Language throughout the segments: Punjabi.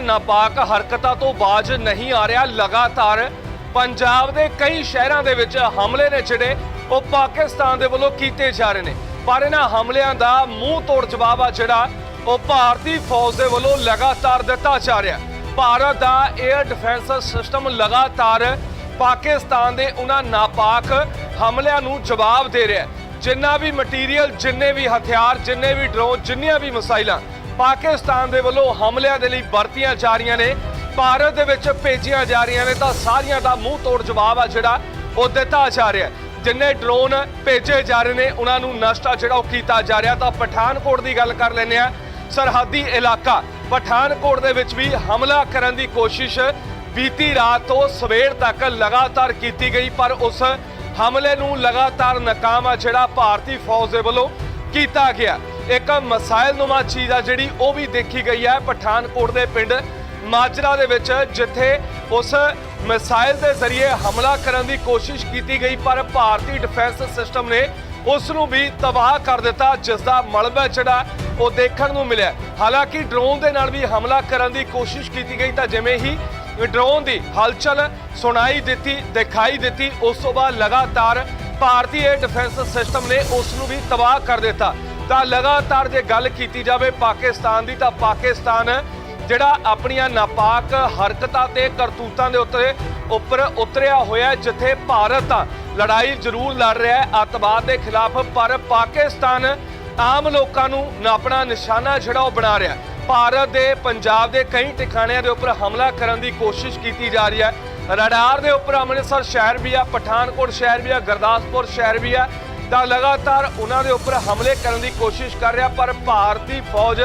ਨਾਪਾਕ ਹਰਕਤਾਂ ਤੋਂ ਬਾਜ ਨਹੀਂ ਆ ਰਿਹਾ। ਲਗਾਤਾਰ ਪੰਜਾਬ ਦੇ ਕਈ ਸ਼ਹਿਰਾਂ ਦੇ ਵਿੱਚ ਹਮਲੇ ਨੇ ਜਿਹੜੇ ਉਹ ਪਾਕਿਸਤਾਨ ਦੇ ਵੱਲੋਂ ਕੀਤੇ ਜਾ ਰਹੇ ਨੇ। ਪਰ ਇਹਨਾਂ ਹਮਲਿਆਂ ਦਾ ਮੂੰਹ ਤੋੜ ਜਵਾਬ ਆ ਜਿਹੜਾ ਉਹ ਭਾਰਤੀ ਫੌਜ ਦੇ ਵੱਲੋਂ ਲਗਾਤਾਰ ਦਿੱਤਾ ਜਾ ਰਿਹਾ। ਭਾਰਤ ਦਾ 에ਅਰ ਡਿਫੈਂਸ ਸਿਸਟਮ ਲਗਾਤਾਰ ਪਾਕਿਸਤਾਨ ਦੇ ਉਹਨਾਂ ਨਾਪਾਕ ਹਮਲਿਆਂ ਨੂੰ ਜਵਾਬ ਦੇ ਰਿਹਾ। ਜਿੰਨਾ ਵੀ ਮਟੀਰੀਅਲ, ਜਿੰਨੇ ਵੀ ਹਥਿਆਰ, ਜਿੰਨੇ ਵੀ ਡਰੋਨ, ਜਿੰਨੀਆਂ ਵੀ ਮਿਸਾਈਲਾਂ ਪਾਕਿਸਤਾਨ ਦੇ ਵੱਲੋਂ ਹਮਲਿਆਂ ਦੇ ਲਈ ਵਰਤੀਆਂ ਜਾ ਰਹੀਆਂ ਨੇ, ਭਾਰਤ ਦੇ ਵਿੱਚ ਭੇਜੀਆਂ ਜਾ ਰਹੀਆਂ ਨੇ ਤਾਂ ਸਾਰੀਆਂ ਦਾ ਮੂੰਹ ਤੋੜ ਜਵਾਬ ਆ ਜਿਹੜਾ ਉਹ ਦਿੱਤਾ ਜਾ ਰਿਹਾ ਜਿੰਨੇ ਡਰੋਨ ਭੇਜੇ ਜਾ ਰਹੇ ਨੇ, ਉਹਨਾਂ ਨੂੰ ਨਸ਼ਟ ਆ ਜਿਹੜਾ ਉਹ ਕੀਤਾ ਜਾ ਰਿਹਾ। ਤਾਂ ਪਠਾਨਕੋਟ ਦੀ ਗੱਲ ਕਰ ਲੈਂਦੇ ਆ ਸਰਹੱਦੀ ਇਲਾਕਾ। ਪਠਾਨਕੋਟ ਦੇ ਵਿੱਚ ਵੀ ਹਮਲਾ ਕਰਨ ਦੀ ਕੋਸ਼ਿਸ਼ ਬੀਤੀ ਰਾਤ ਤੋਂ ਸਵੇਰ ਤੱਕ ਲਗਾਤਾਰ ਕੀਤੀ ਗਈ, ਪਰ ਉਸ ਹਮਲੇ ਨੂੰ ਲਗਾਤਾਰ ਨਾਕਾਮ ਆ ਜਿਹੜਾ ਭਾਰਤੀ ਫੌਜ ਦੇ ਵੱਲੋਂ ਕੀਤਾ ਗਿਆ। ਇੱਕ ਮਸਾਇਲ ਨੁਮਾ ਚੀਜ਼ ਆ ਜਿਹੜੀ ਉਹ ਵੀ ਦੇਖੀ ਗਈ ਹੈ ਪਠਾਨਕੋਟ ਦੇ ਪਿੰਡ ਮਾਜਰਾ ਦੇ ਵਿੱਚ, ਜਿੱਥੇ ਉਸ ਮਿਸਾਈਲ ਦੇ ਜ਼ਰੀਏ ਹਮਲਾ ਕਰਨ ਦੀ ਕੋਸ਼ਿਸ਼ ਕੀਤੀ ਗਈ, ਪਰ ਭਾਰਤੀ ਡਿਫੈਂਸ ਸਿਸਟਮ ਨੇ ਉਸ ਨੂੰ ਵੀ ਤਬਾਹ ਕਰ ਦਿੱਤਾ ਜਿਸ ਦਾ ਮਲਬਾ ਜਿਹੜਾ ਉਹ ਦੇਖਣ ਨੂੰ ਮਿਲਿਆ। ਹਾਲਾਂਕਿ ਡਰੋਨ ਦੇ ਨਾਲ ਵੀ ਹਮਲਾ ਕਰਨ ਦੀ ਕੋਸ਼ਿਸ਼ ਕੀਤੀ ਗਈ, ਤਾਂ ਜਿਵੇਂ ਹੀ ਡਰੋਨ ਦੀ ਹਲਚਲ ਸੁਣਾਈ ਦਿੱਤੀ, ਦਿਖਾਈ ਦਿੱਤੀ, ਉਸ ਤੋਂ ਬਾਅਦ ਲਗਾਤਾਰ ਭਾਰਤੀ 에ਅਰ ਡਿਫੈਂਸ ਸਿਸਟਮ ਨੇ ਉਸ ਨੂੰ ਵੀ ਤਬਾਹ ਕਰ ਦਿੱਤਾ। ਤਾਂ ਲਗਾਤਾਰ ਜੇ ਗੱਲ ਕੀਤੀ ਜਾਵੇ ਪਾਕਿਸਤਾਨ ਦੀ, ਤਾਂ ਪਾਕਿਸਤਾਨ ਜਿਹੜਾ ਆਪਣੀਆਂ ਨਾਪਾਕ ਹਰਕਤਾਂ ਤੇ ਕਰਤੂਤਾਂ ਦੇ ਉੱਤੇ ਉੱਪਰ ਉਤਰਿਆ ਹੋਇਆ ਜਿੱਥੇ ਭਾਰਤ ਤਾਂ ਲੜਾਈ ਜ਼ਰੂਰ ਲੜ ਰਿਹਾ ਹੈ, ਅੱਤਵਾਦ ਦੇ ਖਿਲਾਫ, ਪਰ ਪਾਕਿਸਤਾਨ ਆਮ ਲੋਕਾਂ ਨੂੰ ਆਪਣਾ ਨਿਸ਼ਾਨਾ ਜਿਹੜਾ ਉਹ ਬਣਾ ਰਿਹਾ ਭਾਰਤ ਦੇ, ਪੰਜਾਬ ਦੇ ਕਈ ਟਿਕਾਣਿਆਂ ਦੇ ਉੱਪਰ ਹਮਲਾ ਕਰਨ ਦੀ ਕੋਸ਼ਿਸ਼ ਕੀਤੀ ਜਾ ਰਹੀ ਹੈ। ਰਡਾਰ ਦੇ ਉੱਪਰ ਅੰਮ੍ਰਿਤਸਰ ਸ਼ਹਿਰ ਵੀ ਆ, ਪਠਾਨਕੋਟ ਸ਼ਹਿਰ ਵੀ ਆ, ਗੁਰਦਾਸਪੁਰ ਸ਼ਹਿਰ ਵੀ ਆ ਤਾਂ ਲਗਾਤਾਰ ਉਹਨਾਂ ਦੇ ਉੱਪਰ ਹਮਲੇ ਕਰਨ ਦੀ ਕੋਸ਼ਿਸ਼ ਕਰ ਰਿਹਾ, ਪਰ ਭਾਰਤੀ ਫੌਜ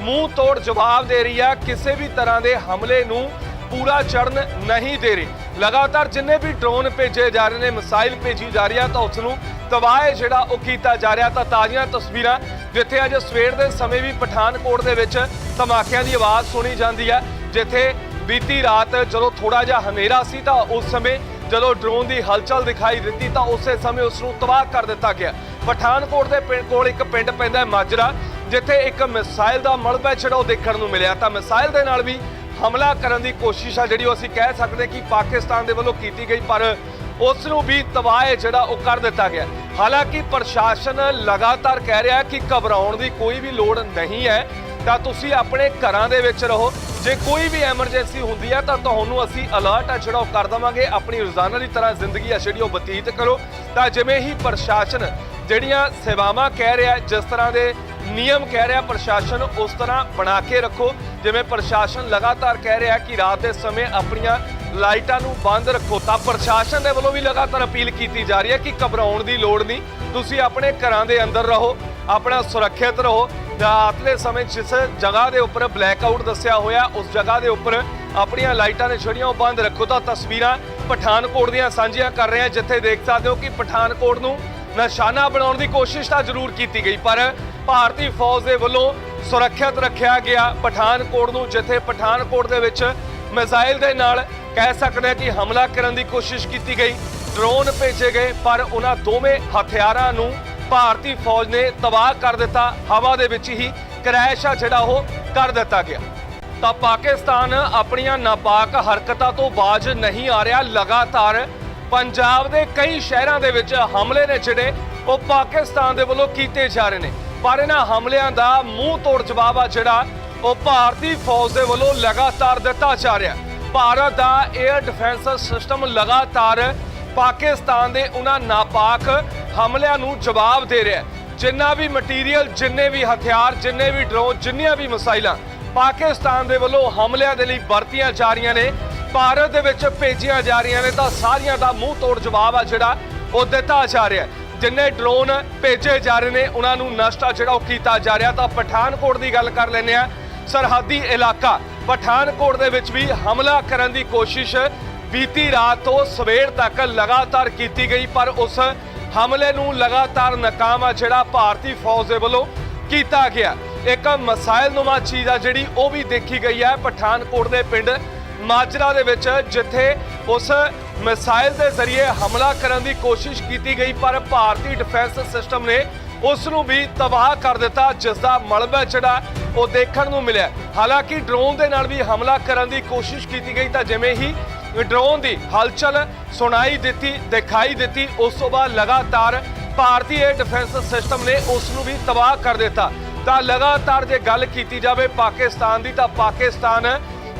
ਮੂੰਹ ਤੋੜ ਜਵਾਬ ਦੇ ਰਹੀ ਹੈ। ਕਿਸੇ ਵੀ ਤਰ੍ਹਾਂ ਦੇ ਹਮਲੇ ਨੂੰ ਪੂਰਾ ਚੜਨ ਨਹੀਂ ਦੇ ਰਹੀ। ਲਗਾਤਾਰ ਜਿੰਨੇ ਵੀ ਡਰੋਨ ਭੇਜੇ ਜਾ ਰਹੇ ਨੇ, ਮਿਸਾਈਲ ਭੇਜੀ ਜਾ ਰਹੀ ਆ ਤਾਂ ਉਸ ਨੂੰ ਤਬਾਹ ਜਿਹੜਾ ਉਹ ਕੀਤਾ ਜਾ ਰਿਹਾ। ਤਾਂ ਤਾਜ਼ੀਆਂ ਤਸਵੀਰਾਂ ਜਿੱਥੇ ਅੱਜ ਸਵੇਰ ਦੇ ਸਮੇਂ ਵੀ ਪਠਾਨਕੋਟ ਦੇ ਵਿੱਚ ਧਮਾਕਿਆਂ ਦੀ ਆਵਾਜ਼ ਸੁਣੀ ਜਾਂਦੀ ਹੈ। ਜਿੱਥੇ ਬੀਤੀ ਰਾਤ ਜਦੋਂ ਥੋੜਾ ਜਿਹਾ ਹਨੇਰਾ ਸੀ, ਤਾਂ ਉਸ ਸਮੇਂ ਜਦੋਂ ਡਰੋਨ ਦੀ ਹਲਚਲ ਦਿਖਾਈ ਦਿੱਤੀ ਤਾਂ ਉਸੇ ਸਮੇਂ ਉਸ ਨੂੰ ਤਬਾਹ ਕਰ ਦਿੱਤਾ ਗਿਆ। ਪਠਾਨਕੋਟ ਦੇ ਪਿੰਡ ਕੋਲ ਇੱਕ ਪਿੰਡ ਪੈਂਦਾ ਹੈ ਮਾਜਰਾ, ਜਿੱਥੇ ਇੱਕ ਮਿਸਾਈਲ ਦਾ ਮਲਬਾ ਜਿਹੜਾ ਉਹ ਦੇਖਣ ਨੂੰ ਮਿਲਿਆ। ਤਾਂ ਮਿਸਾਈਲ ਦੇ ਨਾਲ ਵੀ ਹਮਲਾ ਕਰਨ ਦੀ ਕੋਸ਼ਿਸ਼ ਆ ਜਿਹੜੀ ਉਹ ਅਸੀਂ ਕਹਿ ਸਕਦੇ ਕਿ ਪਾਕਿਸਤਾਨ ਦੇ ਵੱਲੋਂ ਕੀਤੀ ਗਈ, ਪਰ ਉਸ ਨੂੰ ਵੀ ਤਬਾਹ ਜਿਹੜਾ ਉਹ ਕਰ ਦਿੱਤਾ ਗਿਆ। ਹਾਲਾਂਕਿ ਪ੍ਰਸ਼ਾਸਨ ਲਗਾਤਾਰ ਕਹਿ ਰਿਹਾ ਕਿ ਘਬਰਾਉਣ ਦੀ ਕੋਈ ਵੀ ਲੋੜ ਨਹੀਂ ਹੈ। ਤਾਂ ਤੁਸੀਂ ਆਪਣੇ ਘਰਾਂ ਦੇ ਵਿੱਚ ਰਹੋ। ਜੇ ਕੋਈ ਵੀ ਐਮਰਜੈਂਸੀ ਹੁੰਦੀ ਹੈ ਤਾਂ ਤੁਹਾਨੂੰ ਅਸੀਂ ਅਲਰਟ ਆ ਜਿਹੜਾ ਉਹ ਕਰ ਦਵਾਂਗੇ। ਆਪਣੀ ਰੋਜ਼ਾਨਾ ਦੀ ਤਰ੍ਹਾਂ ਜ਼ਿੰਦਗੀ ਆ ਜਿਹੜੀ ਉਹ ਬਤੀਤ ਕਰੋ। ਤਾਂ ਜਿਵੇਂ ਹੀ ਪ੍ਰਸ਼ਾਸਨ ਜਿਹੜੀਆਂ ਸੇਵਾਵਾਂ ਕਹਿ ਰਿਹਾ, ਜਿਸ ਤਰ੍ਹਾਂ ਦੇ ਨਿਯਮ ਕਹਿ ਰਿਹਾ, ਪ੍ਰਸ਼ਾਸਨ ਉਸ ਤਰ੍ਹਾਂ ਬਣਾ ਕੇ ਰੱਖੋ। ਜਿਵੇਂ ਪ੍ਰਸ਼ਾਸਨ ਲਗਾਤਾਰ ਕਹਿ ਰਿਹਾ ਕਿ ਰਾਤ ਦੇ ਸਮੇਂ ਆਪਣੀਆਂ ਲਾਈਟਾਂ ਨੂੰ ਬੰਦ ਰੱਖੋ, ਤਾਂ ਪ੍ਰਸ਼ਾਸਨ ਦੇ ਵੱਲੋਂ ਵੀ ਲਗਾਤਾਰ ਅਪੀਲ ਕੀਤੀ ਜਾ ਰਹੀ ਹੈ ਕਿ ਘਬਰਾਉਣ ਦੀ ਲੋੜ ਨਹੀਂ। ਤੁਸੀਂ ਆਪਣੇ ਘਰਾਂ ਦੇ ਅੰਦਰ ਰਹੋ, ਆਪਣਾ ਸੁਰੱਖਿਅਤ ਰਹੋ। ਰਾਤਲੇ ਸਮੇਂ ਜਿਸ ਜਗ੍ਹਾ ਦੇ ਉੱਪਰ ਬਲੈਕ ਆਊਟ ਦੱਸਿਆ ਹੋਇਆ, ਉਸ ਜਗ੍ਹਾ ਦੇ ਉੱਪਰ ਆਪਣੀਆਂ ਲਾਈਟਾਂ ਨੇ ਜਿਹੜੀਆਂ ਉਹ ਬੰਦ ਰੱਖੋ ਤਾਂ ਤਸਵੀਰਾਂ ਪਠਾਨਕੋਟ ਦੀਆਂ ਸਾਂਝੀਆਂ ਕਰ ਰਹੇ ਹਾਂ ਜਿੱਥੇ ਦੇਖ ਸਕਦੇ ਹੋ ਕਿ ਪਠਾਨਕੋਟ ਨੂੰ ਨਿਸ਼ਾਨਾ ਬਣਾਉਣ ਦੀ ਕੋਸ਼ਿਸ਼ ਤਾਂ ਜ਼ਰੂਰ ਕੀਤੀ ਗਈ, ਪਰ ਭਾਰਤੀ ਫੌਜ ਦੇ ਵੱਲੋਂ ਸੁਰੱਖਿਅਤ ਰੱਖਿਆ ਗਿਆ ਪਠਾਨਕੋਟ ਨੂੰ, ਜਿੱਥੇ ਪਠਾਨਕੋਟ ਦੇ ਵਿੱਚ ਮਿਜ਼ਾਈਲ ਦੇ ਨਾਲ ਕਹਿ ਸਕਦੇ ਹਾਂ ਕਿ ਹਮਲਾ ਕਰਨ ਦੀ ਕੋਸ਼ਿਸ਼ ਕੀਤੀ ਗਈ ਡਰੋਨ ਭੇਜੇ ਗਏ, ਪਰ ਉਹਨਾਂ ਦੋਵੇਂ ਹਥਿਆਰਾਂ ਨੂੰ ਭਾਰਤੀ ਫੌਜ ਨੇ ਤਬਾਹ ਕਰ ਦਿੱਤਾ, ਹਵਾ ਦੇ ਵਿੱਚ ਹੀ ਕਰੈਸ਼ ਆ ਜਿਹੜਾ ਉਹ ਕਰ ਦਿੱਤਾ ਗਿਆ। ਤਾਂ ਪਾਕਿਸਤਾਨ ਆਪਣੀਆਂ ਨਾਪਾਕ ਹਰਕਤਾਂ ਤੋਂ ਬਾਜ ਨਹੀਂ ਆ ਰਿਹਾ। ਲਗਾਤਾਰ ਪੰਜਾਬ ਦੇ ਕਈ ਸ਼ਹਿਰਾਂ ਦੇ ਵਿੱਚ ਹਮਲੇ ਨੇ ਜਿਹੜੇ ਉਹ ਪਾਕਿਸਤਾਨ ਦੇ ਵੱਲੋਂ ਕੀਤੇ ਜਾ ਰਹੇ ਨੇ। ਪਰ ਇਹਨਾਂ ਹਮਲਿਆਂ ਦਾ ਮੂੰਹ ਤੋੜ ਜਵਾਬ ਆ ਜਿਹੜਾ ਉਹ ਭਾਰਤੀ ਫੌਜ ਦੇ ਵੱਲੋਂ ਲਗਾਤਾਰ ਦਿੱਤਾ ਜਾ ਰਿਹਾ। ਭਾਰਤ ਦਾ 에ਅਰ ਡਿਫੈਂਸ ਸਿਸਟਮ ਲਗਾਤਾਰ ਪਾਕਿਸਤਾਨ ਦੇ ਉਹਨਾਂ ਨਾਪਾਕ ਹਮਲਿਆਂ ਨੂੰ ਜਵਾਬ ਦੇ ਰਿਹਾ ਜਿੰਨਾ ਵੀ ਮਟੀਰੀਅਲ ਜਿੰਨੇ ਵੀ ਹਥਿਆਰ, ਜਿੰਨੇ ਵੀ ਡਰੋਨ ਜਿੰਨੀਆਂ ਵੀ ਮਿਸਾਈਲਾਂ ਪਾਕਿਸਤਾਨ ਦੇ ਵੱਲੋਂ ਹਮਲਿਆਂ ਦੇ ਲਈ ਵਰਤੀਆਂ ਜਾ ਰਹੀਆਂ ਨੇ, ਭਾਰਤ ਦੇ ਵਿੱਚ ਭੇਜੀਆਂ ਜਾ ਰਹੀਆਂ ਨੇ, ਤਾਂ ਸਾਰੀਆਂ ਦਾ ਮੂੰਹ ਤੋੜ ਜਵਾਬ ਆ ਜਿਹੜਾ ਉਹ ਦਿੱਤਾ ਜਾ ਰਿਹਾ ਜਿੰਨੇ ਡਰੋਨ ਭੇਜੇ ਜਾ ਰਹੇ ਨੇ, ਉਹਨਾਂ ਨੂੰ ਨਸ਼ਟ ਆ ਜਿਹੜਾ ਉਹ ਕੀਤਾ ਜਾ ਰਿਹਾ। ਤਾਂ ਪਠਾਨਕੋਟ ਦੀ ਗੱਲ ਕਰ ਲੈਂਦੇ ਆ ਸਰਹੱਦੀ ਇਲਾਕਾ, ਪਠਾਨਕੋਟ ਦੇ ਵਿੱਚ ਵੀ ਹਮਲਾ ਕਰਨ ਦੀ ਕੋਸ਼ਿਸ਼ ਬੀਤੀ ਰਾਤ ਤੋਂ ਸਵੇਰ ਤੱਕ ਲਗਾਤਾਰ ਕੀਤੀ ਗਈ, ਪਰ ਉਸ ਹਮਲੇ ਨੂੰ ਲਗਾਤਾਰ ਨਾਕਾਮ ਆ ਜਿਹੜਾ ਭਾਰਤੀ ਫੌਜ ਦੇ ਵੱਲੋਂ ਕੀਤਾ ਗਿਆ। ਇੱਕ ਮਸਾਇਲ ਨੁਮਾ ਚੀਜ਼ ਆ ਜਿਹੜੀ ਉਹ ਵੀ ਦੇਖੀ ਗਈ ਹੈ, ਪਠਾਨਕੋਟ ਦੇ ਪਿੰਡ ਮਾਜਰਾ ਦੇ ਵਿੱਚ, ਜਿੱਥੇ ਉਸ ਮਿਸਾਈਲ ਦੇ ਜ਼ਰੀਏ ਹਮਲਾ ਕਰਨ ਦੀ ਕੋਸ਼ਿਸ਼ ਕੀਤੀ ਗਈ, ਪਰ ਭਾਰਤੀ ਡਿਫੈਂਸ ਸਿਸਟਮ ਨੇ ਉਸ ਨੂੰ ਵੀ ਤਬਾਹ ਕਰ ਦਿੱਤਾ ਜਿਸ ਦਾ ਮਲਬਾ ਜਿਹੜਾ ਉਹ ਦੇਖਣ ਨੂੰ ਮਿਲਿਆ। ਹਾਲਾਂਕਿ ਡਰੋਨ ਦੇ ਨਾਲ ਵੀ ਹਮਲਾ ਕਰਨ ਦੀ ਕੋਸ਼ਿਸ਼ ਕੀਤੀ ਗਈ, ਤਾਂ ਜਿਵੇਂ ਹੀ ਡਰੋਨ ਦੀ ਹਲਚਲ ਸੁਣਾਈ ਦਿੱਤੀ, ਦਿਖਾਈ ਦਿੱਤੀ। ਉਸ ਤੋਂ ਬਾਅਦ ਲਗਾਤਾਰ ਭਾਰਤੀ ਏਅਰ ਡਿਫੈਂਸ ਸਿਸਟਮ ਨੇ ਉਸ ਨੂੰ ਵੀ ਤਬਾਹ ਕਰ ਦਿੱਤਾ। ਤਾਂ ਲਗਾਤਾਰ ਜੇ ਗੱਲ ਕੀਤੀ ਜਾਵੇ ਪਾਕਿਸਤਾਨ ਦੀ, ਤਾਂ ਪਾਕਿਸਤਾਨ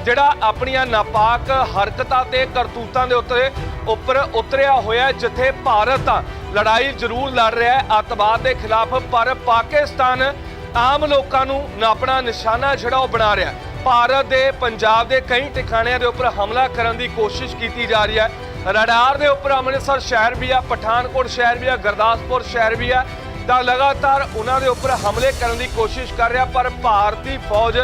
ਜਿਹੜਾ ਆਪਣੀਆਂ ਨਾਪਾਕ ਹਰਕਤਾਂ ਤੇ ਕਰਤੂਤਾਂ ਦੇ ਉੱਤੇ ਉੱਪਰ ਉਤਰਿਆ ਹੋਇਆ ਜਿੱਥੇ ਭਾਰਤ ਆ ਲੜਾਈ ਜ਼ਰੂਰ ਲੜ ਰਿਹਾ ਹੈ, ਅੱਤਵਾਦ ਦੇ ਖਿਲਾਫ। ਪਰ ਪਾਕਿਸਤਾਨ ਆਮ ਲੋਕਾਂ ਨੂੰ ਨਾ ਆਪਣਾ ਨਿਸ਼ਾਨਾ ਜਿਹੜਾ ਉਹ ਬਣਾ ਰਿਹਾ ਭਾਰਤ ਦੇ, ਪੰਜਾਬ ਦੇ ਕਈ ਟਿਕਾਣਿਆਂ ਦੇ ਉੱਪਰ ਹਮਲਾ ਕਰਨ ਦੀ ਕੋਸ਼ਿਸ਼ ਕੀਤੀ ਜਾ ਰਹੀ ਹੈ। ਰਡਾਰ ਦੇ ਉੱਪਰ ਅੰਮ੍ਰਿਤਸਰ ਸ਼ਹਿਰ ਵੀ ਆ, ਪਠਾਨਕੋਟ ਸ਼ਹਿਰ ਵੀ ਆ, ਗੁਰਦਾਸਪੁਰ ਸ਼ਹਿਰ ਵੀ ਆ। ਤਾਂ ਲਗਾਤਾਰ ਉਹਨਾਂ ਦੇ ਉੱਪਰ ਹਮਲੇ ਕਰਨ ਦੀ ਕੋਸ਼ਿਸ਼ ਕਰ ਰਿਹਾ, ਪਰ ਭਾਰਤੀ ਫੌਜ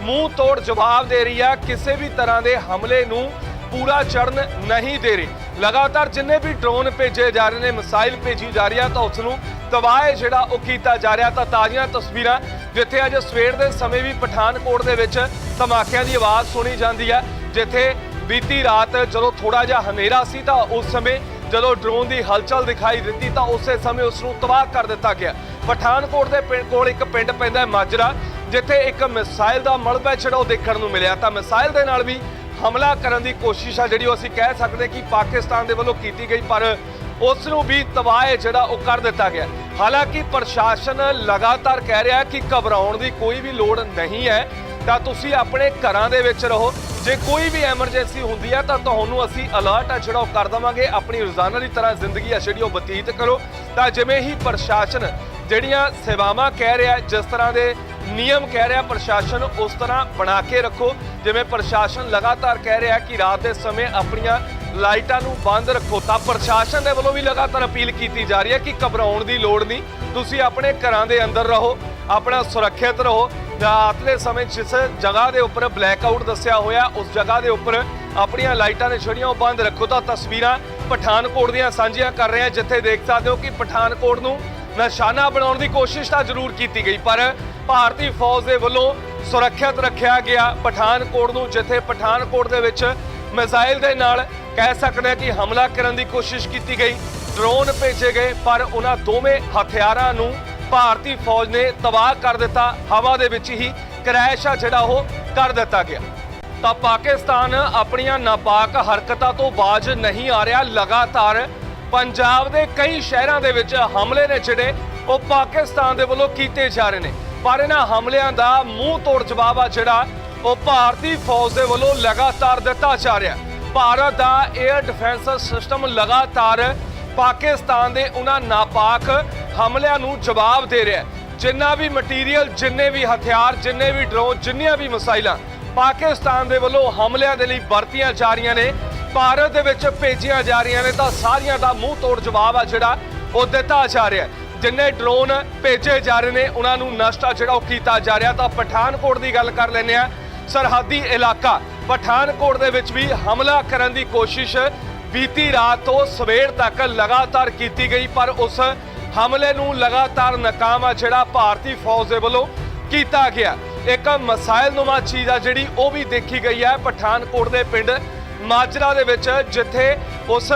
ਮੂੰਹ ਤੋੜ ਜਵਾਬ ਦੇ ਰਹੀ ਆ, ਕਿਸੇ ਵੀ ਤਰ੍ਹਾਂ ਦੇ ਹਮਲੇ ਨੂੰ ਪੂਰਾ ਚੜਨ ਨਹੀਂ ਦੇ ਰਹੀ। ਲਗਾਤਾਰ ਜਿੰਨੇ ਵੀ ਡਰੋਨ ਭੇਜੇ ਜਾ ਰਹੇ ਨੇ, ਮਿਸਾਈਲ ਭੇਜੀ ਜਾ ਰਹੀ ਆ, ਤਾਂ ਉਸ ਨੂੰ ਤਬਾਹ ਜਿਹੜਾ ਉਹ ਕੀਤਾ ਜਾ ਰਿਹਾ, ਤਾਂ ਤਾਜ਼ੀਆਂ ਤਸਵੀਰਾਂ ਜਿੱਥੇ ਅੱਜ ਸਵੇਰ ਦੇ ਸਮੇਂ ਵੀ ਪਠਾਨਕੋਟ ਦੇ ਵਿੱਚ ਧਮਾਕਿਆਂ ਦੀ ਆਵਾਜ਼ ਸੁਣੀ ਜਾਂਦੀ ਹੈ। ਜਿੱਥੇ ਬੀਤੀ ਰਾਤ ਜਦੋਂ ਥੋੜਾ ਜਿਹਾ ਹਨੇਰਾ ਸੀ ਤਾਂ ਉਸ ਸਮੇਂ ਜਦੋਂ ਡਰੋਨ ਦੀ ਹਲਚਲ ਦਿਖਾਈ ਦਿੱਤੀ ਤਾਂ ਉਸੇ ਸਮੇਂ ਉਸ ਨੂੰ ਤਬਾਹ ਕਰ ਦਿੱਤਾ ਗਿਆ। ਪਠਾਨਕੋਟ ਦੇ ਪਿੰਡ ਕੋਲ ਇੱਕ ਪਿੰਡ ਪੈਂਦਾ ਹੈ ਮਾਜਰਾ, ਜਿੱਥੇ ਇੱਕ ਮਿਸਾਈਲ ਦਾ ਮਲਬਾ ਜਿਹੜਾ ਉਹ ਦੇਖਣ ਨੂੰ ਮਿਲਿਆ। ਤਾਂ ਮਿਸਾਈਲ ਦੇ ਨਾਲ ਵੀ ਹਮਲਾ ਕਰਨ ਦੀ ਕੋਸ਼ਿਸ਼ ਆ ਜਿਹੜੀ ਉਹ ਅਸੀਂ ਕਹਿ ਸਕਦੇ ਕਿ ਪਾਕਿਸਤਾਨ ਦੇ ਵੱਲੋਂ ਕੀਤੀ ਗਈ, ਪਰ ਉਸ ਨੂੰ ਵੀ ਤਬਾਹ ਜਿਹੜਾ ਉਹ ਕਰ ਦਿੱਤਾ ਗਿਆ। ਹਾਲਾਂਕਿ ਪ੍ਰਸ਼ਾਸਨ ਲਗਾਤਾਰ ਕਹਿ ਰਿਹਾ ਕਿ ਘਬਰਾਉਣ ਦੀ ਕੋਈ ਵੀ ਲੋੜ ਨਹੀਂ ਹੈ। ਤਾਂ ਤੁਸੀਂ ਆਪਣੇ ਘਰਾਂ ਦੇ ਵਿੱਚ ਰਹੋ। ਜੇ ਕੋਈ ਵੀ ਐਮਰਜੈਂਸੀ ਹੁੰਦੀ ਹੈ, ਤਾਂ ਤੁਹਾਨੂੰ ਅਸੀਂ ਅਲਰਟ ਆ ਜਿਹੜਾ ਉਹ ਕਰ ਦਵਾਂਗੇ। ਆਪਣੀ ਰੋਜ਼ਾਨਾ ਦੀ ਤਰ੍ਹਾਂ ਜ਼ਿੰਦਗੀ ਆ ਜਿਹੜੀ ਉਹ ਬਤੀਤ ਕਰੋ। ਤਾਂ ਜਿਵੇਂ ਹੀ ਪ੍ਰਸ਼ਾਸਨ ਜਿਹੜੀਆਂ ਸੇਵਾਵਾਂ ਕਹਿ ਰਿਹਾ ਜਿਸ ਤਰ੍ਹਾਂ ਦੇ ਨਿਯਮ ਕਹਿ ਰਿਹਾ ਪ੍ਰਸ਼ਾਸਨ ਉਸ ਤਰ੍ਹਾਂ ਬਣਾ ਕੇ ਰੱਖੋ। ਜਿਵੇਂ ਪ੍ਰਸ਼ਾਸਨ ਲਗਾਤਾਰ ਕਹਿ ਰਿਹਾ ਕਿ ਰਾਤ ਦੇ ਸਮੇਂ ਆਪਣੀਆਂ ਲਾਈਟਾਂ ਨੂੰ ਬੰਦ ਰੱਖੋ ਤਾਂ ਪ੍ਰਸ਼ਾਸਨ ਦੇ ਵੱਲੋਂ ਵੀ ਲਗਾਤਾਰ ਅਪੀਲ ਕੀਤੀ ਜਾ ਰਹੀ ਹੈ ਕਿ ਘਬਰਾਉਣ ਦੀ ਲੋੜ ਨਹੀਂ। ਤੁਸੀਂ ਆਪਣੇ ਘਰਾਂ ਦੇ ਅੰਦਰ ਰਹੋ, ਆਪਣਾ ਸੁਰੱਖਿਅਤ ਰਹੋ। ਰਾਤ ਦੇ ਸਮੇਂ ਜਿਸ ਜਗ੍ਹਾ ਦੇ ਉੱਪਰ ਬਲੈਕ ਆਊਟ ਦੱਸਿਆ ਹੋਇਆ, ਉਸ ਜਗ੍ਹਾ ਦੇ ਉੱਪਰ ਆਪਣੀਆਂ ਲਾਈਟਾਂ ਨੇ ਜਿਹੜੀਆਂ ਉਹ ਬੰਦ ਰੱਖੋ। ਤਾਂ ਤਸਵੀਰਾਂ ਪਠਾਨਕੋਟ ਦੀਆਂ ਸਾਂਝੀਆਂ ਕਰ ਰਹੇ ਹਾਂ, ਜਿੱਥੇ ਦੇਖ ਸਕਦੇ ਹੋ ਕਿ ਪਠਾਨਕੋਟ ਨੂੰ ਨਿਸ਼ਾਨਾ ਬਣਾਉਣ ਦੀ ਕੋਸ਼ਿਸ਼ ਤਾਂ ਜ਼ਰੂਰ ਕੀਤੀ ਗਈ, ਪਰ ਭਾਰਤੀ ਫੌਜ ਦੇ ਵੱਲੋਂ ਸੁਰੱਖਿਅਤ ਰੱਖਿਆ ਗਿਆ। ਪਠਾਨਕੋਟ ਨੂੰ, ਜਿੱਥੇ ਪਠਾਨਕੋਟ ਦੇ ਵਿੱਚ ਮਿਸਾਈਲ ਦੇ ਨਾਲ ਕਹਿ ਸਕਦੇ ਹਾਂ ਕਿ ਹਮਲਾ ਕਰਨ ਦੀ ਕੋਸ਼ਿਸ਼ ਕੀਤੀ ਗਈ। ਡਰੋਨ ਭੇਜੇ ਗਏ, ਪਰ ਉਹਨਾਂ ਦੋਵੇਂ ਹਥਿਆਰਾਂ ਨੂੰ ਭਾਰਤੀ ਫੌਜ ਨੇ ਤਬਾਹ ਕਰ ਦਿੱਤਾ। ਹਵਾ ਦੇ ਵਿੱਚ ਹੀ ਕਰੈਸ਼ ਆ ਜਿਹੜਾ ਉਹ ਕਰ ਦਿੱਤਾ ਗਿਆ। ਤਾਂ ਪਾਕਿਸਤਾਨ ਆਪਣੀਆਂ ਨਾਪਾਕ ਹਰਕਤਾਂ ਤੋਂ ਬਾਜ ਨਹੀਂ ਆ ਰਿਹਾ। ਲਗਾਤਾਰ ਪੰਜਾਬ ਦੇ ਕਈ ਸ਼ਹਿਰਾਂ ਦੇ ਵਿੱਚ ਹਮਲੇ ਨੇ ਜਿਹੜੇ ਉਹ ਪਾਕਿਸਤਾਨ ਦੇ ਵੱਲੋਂ ਕੀਤੇ ਜਾ ਰਹੇ ਨੇ। ਪਰ ਇਹਨਾਂ ਹਮਲਿਆਂ ਦਾ ਮੂੰਹ ਤੋੜ ਜਵਾਬ ਆ ਜਿਹੜਾ ਉਹ ਭਾਰਤੀ ਫੌਜ ਦੇ ਵੱਲੋਂ ਲਗਾਤਾਰ ਦਿੱਤਾ ਜਾ ਰਿਹਾ। ਭਾਰਤ ਦਾ 에ਅਰ ਡਿਫੈਂਸ ਸਿਸਟਮ ਲਗਾਤਾਰ ਪਾਕਿਸਤਾਨ ਦੇ ਉਹਨਾਂ ਨਾਪਾਕ ਹਮਲਿਆਂ ਨੂੰ ਜਵਾਬ ਦੇ ਰਿਹਾ ਜਿੰਨਾ ਵੀ ਮਟੀਰੀਅਲ ਜਿੰਨੇ ਵੀ ਹਥਿਆਰ, ਜਿੰਨੇ ਵੀ ਡਰੋਨ ਜਿੰਨੀਆਂ ਵੀ ਮਿਸਾਈਲਾਂ ਪਾਕਿਸਤਾਨ ਦੇ ਵੱਲੋਂ ਹਮਲਿਆਂ ਦੇ ਲਈ ਵਰਤੀਆਂ ਜਾ ਰਹੀਆਂ ਨੇ, ਭਾਰਤ ਦੇ ਵਿੱਚ ਭੇਜੀਆਂ ਜਾ ਰਹੀਆਂ ਨੇ, ਤਾਂ ਸਾਰੀਆਂ ਦਾ ਮੂੰਹ ਤੋੜ ਜਵਾਬ ਆ ਜਿਹੜਾ ਉਹ ਦਿੱਤਾ ਜਾ ਰਿਹਾ ਜਿੰਨੇ ਡਰੋਨ ਭੇਜੇ ਜਾ ਰਹੇ ਨੇ, ਉਹਨਾਂ ਨੂੰ ਨਸ਼ਟ ਆ ਜਿਹੜਾ ਉਹ ਕੀਤਾ ਜਾ ਰਿਹਾ। ਤਾਂ ਪਠਾਨਕੋਟ ਦੀ ਗੱਲ ਕਰ ਲੈਂਦੇ ਆ ਸਰਹੱਦੀ ਇਲਾਕਾ ਪਠਾਨਕੋਟ ਦੇ ਵਿੱਚ ਵੀ ਹਮਲਾ ਕਰਨ ਦੀ ਕੋਸ਼ਿਸ਼ ਬੀਤੀ ਰਾਤ ਤੋਂ ਸਵੇਰ ਤੱਕ ਲਗਾਤਾਰ ਕੀਤੀ ਗਈ, ਪਰ ਉਸ ਹਮਲੇ ਨੂੰ ਲਗਾਤਾਰ ਨਾਕਾਮ ਆ ਜਿਹੜਾ ਭਾਰਤੀ ਫੌਜ ਦੇ ਵੱਲੋਂ ਕੀਤਾ ਗਿਆ। ਇੱਕ ਮਿਸਾਈਲ ਨੁਮਾ ਚੀਜ਼ ਆ ਜਿਹੜੀ ਉਹ ਵੀ ਦੇਖੀ ਗਈ ਹੈ ਪਠਾਨਕੋਟ ਦੇ ਪਿੰਡ ਮਾਜਰਾ ਦੇ ਵਿੱਚ, ਜਿੱਥੇ ਉਸ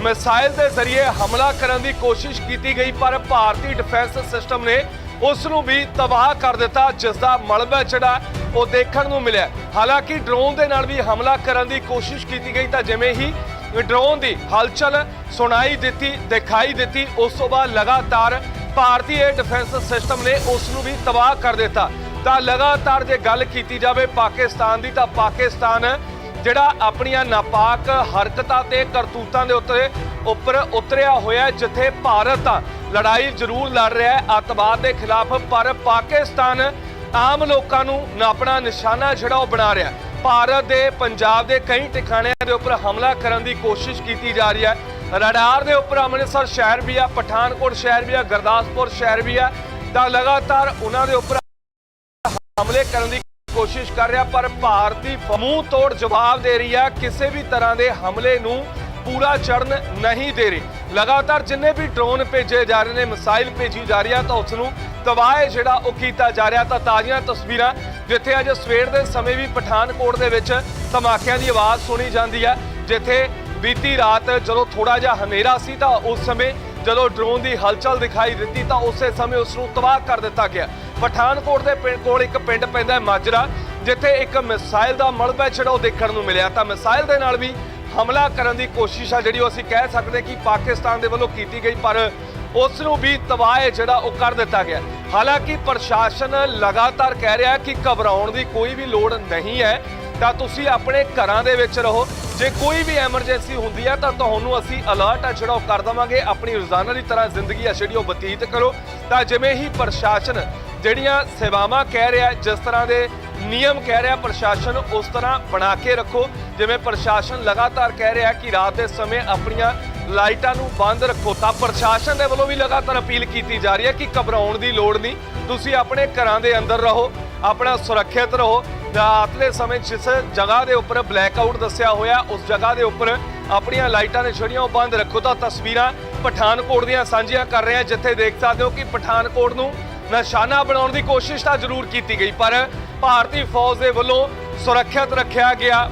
ਮਿਸਾਈਲ ਦੇ ਜ਼ਰੀਏ ਹਮਲਾ ਕਰਨ ਦੀ ਕੋਸ਼ਿਸ਼ ਕੀਤੀ ਗਈ, ਪਰ ਭਾਰਤੀ ਡਿਫੈਂਸ ਸਿਸਟਮ ਨੇ ਉਸ ਨੂੰ ਵੀ ਤਬਾਹ ਕਰ ਦਿੱਤਾ ਜਿਸ ਦਾ ਮਲਬਾ ਜਿਹੜਾ ਉਹ ਦੇਖਣ ਨੂੰ ਮਿਲਿਆ। ਹਾਲਾਂਕਿ ਡਰੋਨ ਦੇ ਨਾਲ ਵੀ ਹਮਲਾ ਕਰਨ ਦੀ ਕੋਸ਼ਿਸ਼ ਕੀਤੀ ਗਈ ਤਾਂ ਜਿਵੇਂ ਹੀ ਡਰੋਨ ਦੀ ਹਲਚਲ ਸੁਣਾਈ ਦਿੱਤੀ, ਦਿਖਾਈ ਦਿੱਤੀ, ਉਸ ਤੋਂ ਬਾਅਦ ਲਗਾਤਾਰ ਭਾਰਤੀ ਏਅਰ ਡਿਫੈਂਸ ਸਿਸਟਮ ਨੇ ਉਸ ਨੂੰ ਵੀ ਤਬਾਹ ਕਰ ਦਿੱਤਾ। ਤਾਂ ਲਗਾਤਾਰ ਜੇ ਗੱਲ ਕੀਤੀ ਜਾਵੇ ਪਾਕਿਸਤਾਨ ਦੀ, ਤਾਂ ਪਾਕਿਸਤਾਨ ਜਿਹੜਾ ਆਪਣੀਆਂ ਨਾਪਾਕ ਹਰਕਤਾਂ ਤੇ ਕਰਤੂਤਾਂ ਦੇ ਉੱਤੇ ਉੱਪਰ ਉਤਰਿਆ ਹੋਇਆ ਜਿੱਥੇ ਭਾਰਤ ਆ ਲੜਾਈ ਜ਼ਰੂਰ ਲੜ ਰਿਹਾ ਹੈ, ਅੱਤਵਾਦ ਦੇ ਖਿਲਾਫ, ਪਰ ਪਾਕਿਸਤਾਨ ਆਮ ਲੋਕਾਂ ਨੂੰ ਆਪਣਾ ਨਿਸ਼ਾਨਾ ਜਿਹੜਾ ਉਹ ਬਣਾ ਰਿਹਾ ਭਾਰਤ ਦੇ, ਪੰਜਾਬ ਦੇ ਕਈ ਟਿਕਾਣਿਆਂ ਦੇ ਉੱਪਰ ਹਮਲਾ ਕਰਨ ਦੀ ਕੋਸ਼ਿਸ਼ ਕੀਤੀ ਜਾ ਰਹੀ ਹੈ। ਰਡਾਰ ਦੇ ਉੱਪਰ ਅੰਮ੍ਰਿਤਸਰ ਸ਼ਹਿਰ ਵੀ ਆ, ਪਠਾਨਕੋਟ ਸ਼ਹਿਰ ਵੀ ਆ, ਗੁਰਦਾਸਪੁਰ ਸ਼ਹਿਰ ਵੀ ਆ, ਤਾਂ ਲਗਾਤਾਰ ਉਹਨਾਂ ਦੇ ਉੱਪਰ ਹਮਲੇ ਕਰਨ ਦੀ ਕੋਸ਼ਿਸ਼ ਕਰ ਰਿਹਾ, ਪਰ ਭਾਰਤੀ ਮੂੰਹ ਤੋੜ ਜਵਾਬ ਦੇ ਰਹੀ ਹੈ, ਕਿਸੇ ਵੀ ਤਰ੍ਹਾਂ ਦੇ ਹਮਲੇ ਨੂੰ ਪੂਰਾ ਚੜਨ ਨਹੀਂ ਦੇ ਰਹੀ। ਲਗਾਤਾਰ ਜਿੰਨੇ ਵੀ ਡਰੋਨ ਭੇਜੇ ਜਾ ਰਹੇ ਨੇ, ਮਿਸਾਈਲ ਭੇਜੀ ਜਾ ਰਹੀ ਆ, ਤਾਂ ਉਸ ਨੂੰ ਤਬਾਹ ਜਿਹੜਾ ਉਹ ਕੀਤਾ ਜਾ ਰਿਹਾ। ਤਾਂ ਤਾਜ਼ੀਆਂ ਤਸਵੀਰਾਂ ਜਿੱਥੇ ਅੱਜ ਸਵੇਰ ਦੇ ਸਮੇਂ ਵੀ ਪਠਾਨਕੋਟ ਦੇ ਵਿੱਚ ਧਮਾਕਿਆਂ ਦੀ ਆਵਾਜ਼ ਸੁਣੀ ਜਾਂਦੀ ਹੈ ਜਿੱਥੇ ਬੀਤੀ ਰਾਤ ਜਦੋਂ ਥੋੜਾ ਜਿਹਾ ਹਨੇਰਾ ਸੀ, ਤਾਂ ਉਸ ਸਮੇਂ ਜਦੋਂ ਡਰੋਨ ਦੀ ਹਲਚਲ ਦਿਖਾਈ ਦਿੱਤੀ, ਤਾਂ ਉਸੇ ਸਮੇਂ ਉਸ ਨੂੰ ਤਬਾਹ ਕਰ ਦਿੱਤਾ ਗਿਆ। ਪਠਾਨਕੋਟ ਦੇ ਪਿੰਡ ਕੋਲ ਇੱਕ ਪਿੰਡ ਪੈਂਦਾ ਹੈ ਮਾਜਰਾ, ਜਿੱਥੇ ਇੱਕ ਮਿਸਾਈਲ ਦਾ ਮਲਬਾ ਜਿਹੜਾ ਉਹ ਦੇਖਣ ਨੂੰ ਮਿਲਿਆ। ਤਾਂ ਮਿਸਾਈਲ ਦੇ ਨਾਲ ਵੀ ਹਮਲਾ ਕਰਨ ਦੀ ਕੋਸ਼ਿਸ਼ ਆ, ਜਿਹੜੀ ਉਹ ਅਸੀਂ ਕਹਿ ਸਕਦੇ ਕਿ ਪਾਕਿਸਤਾਨ ਦੇ ਵੱਲੋਂ ਕੀਤੀ ਗਈ, ਪਰ ਉਸ ਨੂੰ ਵੀ ਤਬਾਹ ਜਿਹੜਾ ਉਹ ਕਰ ਦਿੱਤਾ ਗਿਆ ਹਾਲਾਂਕਿ ਪ੍ਰਸ਼ਾਸਨ ਲਗਾਤਾਰ ਕਹਿ ਰਿਹਾ ਕਿ ਘਬਰਾਉਣ ਦੀ ਕੋਈ ਵੀ ਲੋੜ ਨਹੀਂ ਹੈ, ਤਾਂ ਤੁਸੀਂ ਆਪਣੇ ਘਰਾਂ ਦੇ ਵਿੱਚ ਰਹੋ। ਜੇ ਕੋਈ ਵੀ ਐਮਰਜੈਂਸੀ ਹੁੰਦੀ ਹੈ, ਤਾਂ ਤੁਹਾਨੂੰ ਅਸੀਂ ਅਲਰਟ ਆ, ਜਿਹੜਾ ਉਹ ਕਰ ਦਵਾਂਗੇ। ਆਪਣੀ ਰੋਜ਼ਾਨਾ ਦੀ ਤਰ੍ਹਾਂ ਜ਼ਿੰਦਗੀ ਆ, ਜਿਹੜੀ ਉਹ ਬਤੀਤ ਕਰੋ। ਤਾਂ ਜਿਵੇਂ ਹੀ ਪ੍ਰਸ਼ਾਸਨ ਜਿਹੜੀਆਂ ਸੇਵਾਵਾਂ ਕਹਿ ਰਿਹਾ ਜਿਸ ਤਰ੍ਹਾਂ ਦੇ ਨਿਯਮ ਕਹਿ ਰਿਹਾ ਪ੍ਰਸ਼ਾਸਨ ਉਸ ਤਰ੍ਹਾਂ ਬਣਾ ਕੇ ਰੱਖੋ। ਜਿਵੇਂ ਪ੍ਰਸ਼ਾਸਨ ਲਗਾਤਾਰ ਕਹਿ ਰਿਹਾ ਕਿ ਰਾਤ ਦੇ ਸਮੇਂ ਆਪਣੀਆਂ ਲਾਈਟਾਂ ਨੂੰ ਬੰਦ ਰੱਖੋ, ਤਾਂ ਪ੍ਰਸ਼ਾਸਨ ਦੇ ਵੱਲੋਂ ਵੀ ਲਗਾਤਾਰ ਅਪੀਲ ਕੀਤੀ ਜਾ ਰਹੀ ਹੈ ਕਿ ਘਬਰਾਉਣ ਦੀ ਲੋੜ ਨਹੀਂ। ਤੁਸੀਂ ਆਪਣੇ ਘਰਾਂ ਦੇ ਅੰਦਰ ਰਹੋ, ਆਪਣਾ ਸੁਰੱਖਿਅਤ ਰਹੋ। ਰਾਤ ਦੇ ਸਮੇਂ ਜਿਸ ਜਗ੍ਹਾ ਦੇ ਉੱਪਰ ਬਲੈਕ ਆਊਟ ਦੱਸਿਆ ਹੋਇਆ, ਉਸ ਜਗ੍ਹਾ ਦੇ ਉੱਪਰ ਆਪਣੀਆਂ ਲਾਈਟਾਂ ਨੇ ਜਿਹੜੀਆਂ ਉਹ ਬੰਦ ਰੱਖੋ। ਤਾਂ ਤਸਵੀਰਾਂ ਪਠਾਨਕੋਟ ਦੀਆਂ ਸਾਂਝੀਆਂ ਕਰ ਰਹੇ ਹਾਂ, ਜਿੱਥੇ ਦੇਖ ਸਕਦੇ ਹੋ ਕਿ ਪਠਾਨਕੋਟ ਨੂੰ ਨਿਸ਼ਾਨਾ ਬਣਾਉਣ ਦੀ ਕੋਸ਼ਿਸ਼ ਤਾਂ ਜ਼ਰੂਰ ਕੀਤੀ ਗਈ, ਪਰ ਭਾਰਤੀ ਫੌਜ ਦੇ ਵੱਲੋਂ ਸੁਰੱਖਿਅਤ ਰੱਖਿਆ ਗਿਆ।